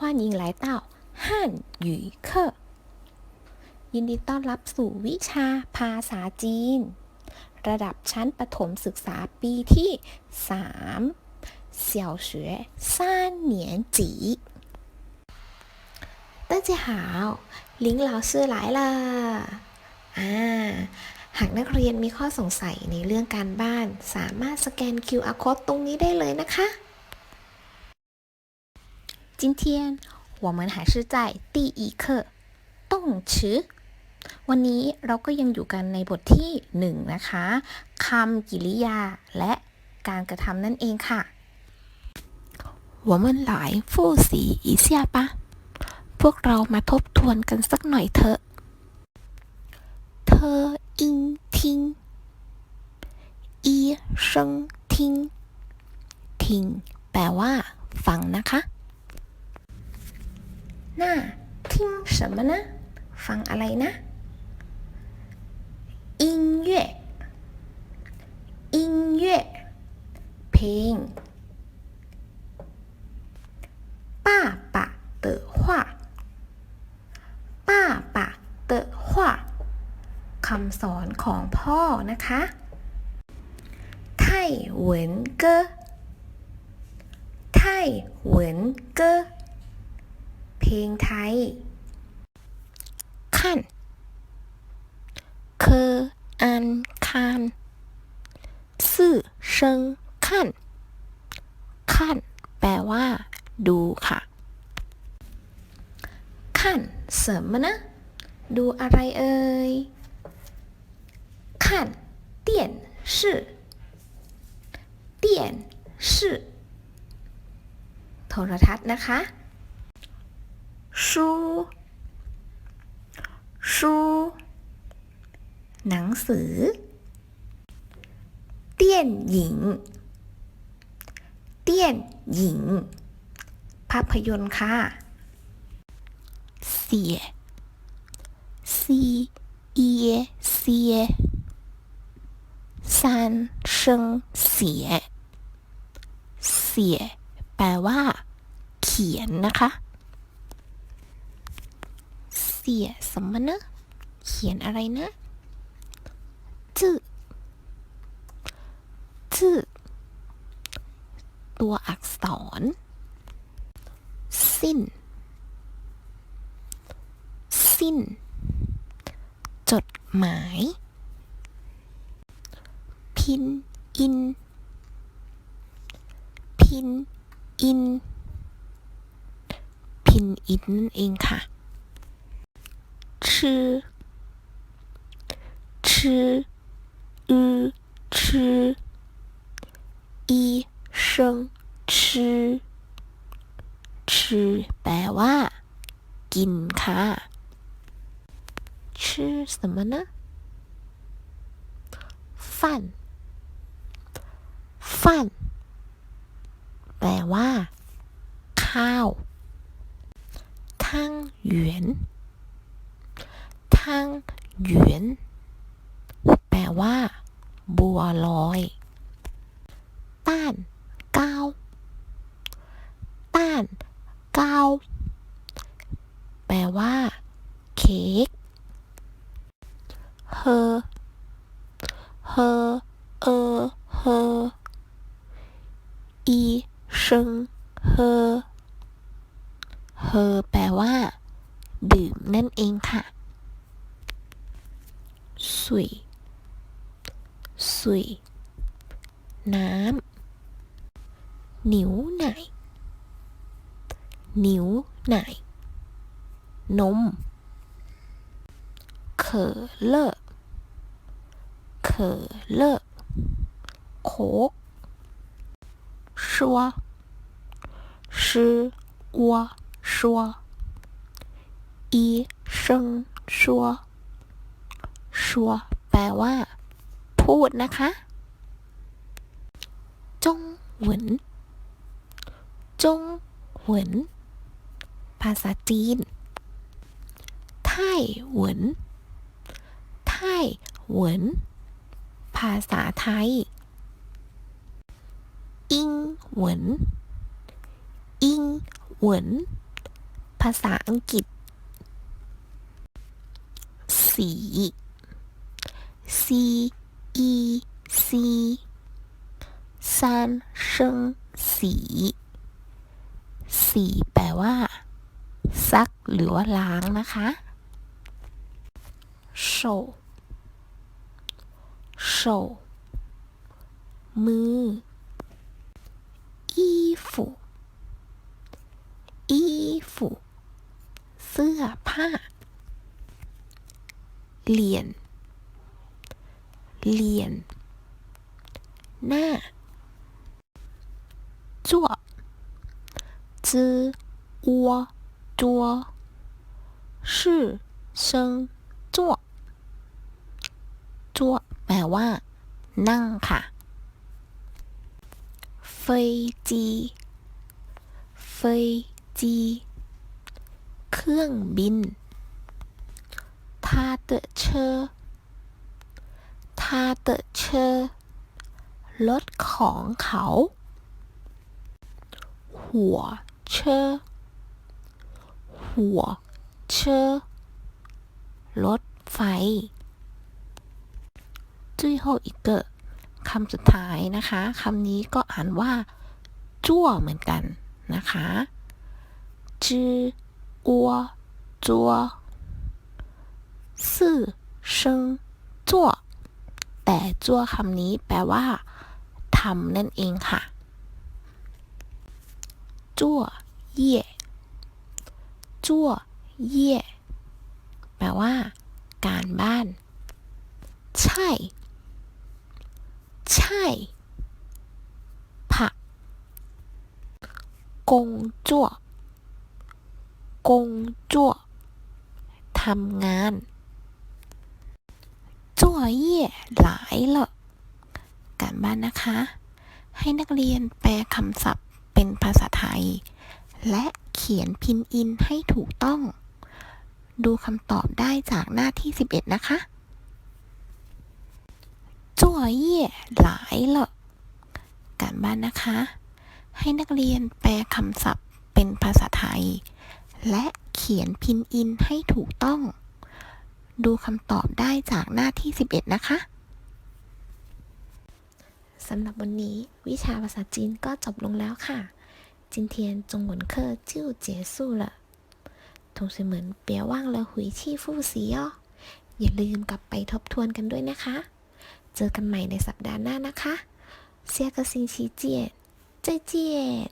欢迎来到汉语课ยินดีต้อนรับสู่วิชาภาษาจีน ระดับชั้นประถมศึกษาปีที่ 3小学三年级大家好ลิง老师来了อ่า หากนักเรียนมีข้อสงสัยในเรื่องการบ้าน สามารถสแกน QR code ตรงนี้ได้เลยนะคะ 今天我们还是在第一课动词วันนี้เราก็ยังอยู่กันในบทที่หนึ่งนะคะคำกริยาและการกระทำนั่นเองค่ะ我们来复习一下吧พวกเรามาทบทวนกันสักหน่อยเถอะเธออิงทิ้งอีเซิงทิ้งทิ้งแปลว่า ฟังนะคะ น่าทิ้ง什么呢ฟังอะไรนะ音乐音乐เพลง爸爸的话ป้าปะเตอหว่าคำสอนของพ่อนะคะไต้หวันเกอไต้หวันเกอเพ ลงไทย ขั้น เคออันคานซื่อเชิงขั้น ขั้น แปลว่า ดูค่ะ ขั้น เสริมมานะ ดูอะไรเอ่ย ขั้นเตียนชื่อเตียนชื่อโทรทัศน์นะคะ ชูชูหนังสือเตี้ยนหญิงเตี้ยนหญิง ภาพยนตร์ค่ะเสียซีเอียเสียซันเชิงเสีย เสีย แปลว่า เขียนนะคะ เสียสมนะ เขียนอะไรนะจื้อจื้อตัวอักษร สิ้น สิ้น จดหมาย พิน อิน พิน อิน พินอินนั่นเองค่ะ ชื่อ ชื่ออือชื่ออีเชิงชื่อ ชื่อแปลว่า กินค่ะ ชื่อ什么呢饭饭แปลว่า ข้าวทั้ง ขั้งหยวนแปลว่า บัวลอยต้านเก้าต้านเก้าแปลว่า เค้กเฮอเฮอเออเฮออีเชิงเฮอเฮอแปลว่า ดื่มนั่นเองค่ะ สุยสุยน้ำหนิวไหน หนิวไหน นม 可乐可乐โค้ก说是我说一声说 说แปลว่า พูดนะคะ จงหวน จงหวน ภาษาจีน ไต้หวน ไต้หวน ภาษาไทย อิงหวนอิงหวน ภาษาอังกฤษ สี C E C 三生สีสีแปลว่า ซักหรือว่าล้างนะคะโชโชมืออีฟุเสื้อผ้า เหรียญ เหรียญหน้า做知窝捉是生做จั่วแปลว่า นั่งค่ะ เฟยจีเฟยจีเครื่องบิน他的车 他的车รถของเขา หัวเชอหัวเชอรถไฟ最后一个คำสุดท้ายนะคะคำนี้ก็อ่านว่าจั่วเหมือนกันนะคะจื้ออัวจัวซื่อเชิงจั่ว แต่จั่วคำนี้แปลว่าทำนั่นเองค่ะ จั่วเย่จั่วเย่แปลว่า การบ้าน ใช่ ใช่ผักกงจั่วกงจั่วทำงาน จั่วเย่หลายเลยการบ้านนะคะ ให้นักเรียนแปลคำศัพท์เป็นภาษาไทย และเขียนพินอินให้ถูกต้อง ดูคำตอบได้จากหน้าที่ 11 นะคะจั่วเย่หลายเลยการบ้านนะคะ ให้นักเรียนแปลคำศัพท์เป็นภาษาไทย และเขียนพินอินให้ถูกต้อง ดูคำตอบได้จากหน้าที่ 11 นะคะ สำหรับวันนี้วิชาภาษาจีนก็จบลงแล้วค่ะ今天中文课就结束了同学们别忘了回去复习哦อย่าลืมกลับไปทบทวนกันด้วยนะคะ เจอกันใหม่ในสัปดาห์หน้านะคะ下个星期见再见